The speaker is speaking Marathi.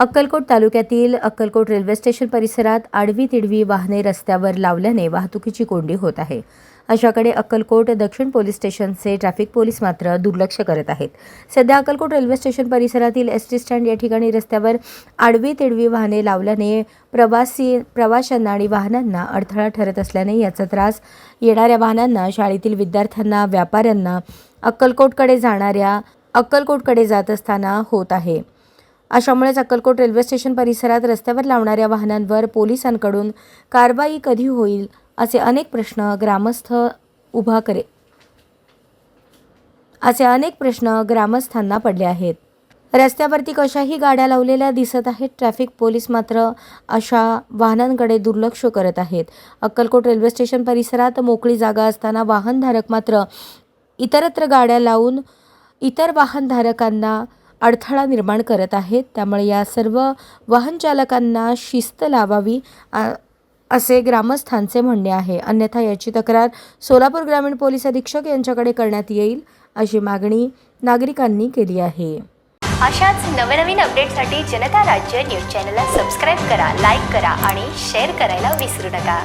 अक्कलकोट तालुक्यातील अक्कलकोट रेल्वे स्टेशन परिसरात आडवी तिडवी वाहने रस्त्यावर लावल्याने वाहतुकीची कोंडी होत आहे. अशाकडे अक्कलकोट दक्षिण पोलीस स्टेशनचे ट्रॅफिक पोलीस मात्र दुर्लक्ष करत आहेत. सध्या अक्कलकोट रेल्वे स्टेशन परिसरातील एस टी स्टँड या ठिकाणी रस्त्यावर आडवी तिडवी वाहने लावल्याने प्रवासी प्रवाशांना आणि वाहनांना अडथळा ठरत असल्याने याचा त्रास येणाऱ्या वाहनांना शाळेतील विद्यार्थ्यांना व्यापाऱ्यांना अक्कलकोटकडे जाणाऱ्या अक्कलकोटकडे जात असताना होत आहे. अशामुळेच अक्कलकोट रेल्वे स्टेशन परिसरात रस्त्यावर लावणाऱ्या वाहनांवर पोलिसांकडून कारवाई कधी होईल असे अनेक प्रश्न ग्रामस्थ उभा करे असे अनेक प्रश्न ग्रामस्थांना पडले आहेत. रस्त्यावरती कशाही गाड्या लावलेल्या दिसत आहेत. ट्रॅफिक पोलीस मात्र अशा वाहनांकडे दुर्लक्ष करत आहेत. अक्कलकोट रेल्वे स्टेशन परिसरात मोकळी जागा असताना वाहनधारक मात्र इतरत्र गाड्या लावून इतर वाहनधारकांना अडथळा निर्माण करत आहेत. त्यामुळे या सर्व वाहनचालकांना शिस्त लावावी असे ग्रामस्थांचे म्हणणे आहे. अन्यथा याची तक्रार सोलापूर ग्रामीण पोलीस अधीक्षक यांच्याकडे करण्यात येईल अशी मागणी नागरिकांनी केली आहे. अशाच नवनवीन अपडेटसाठी जनता राज्य न्यूज चॅनलला सबस्क्राईब करा लाईक करा आणि शेअर करायला विसरू नका.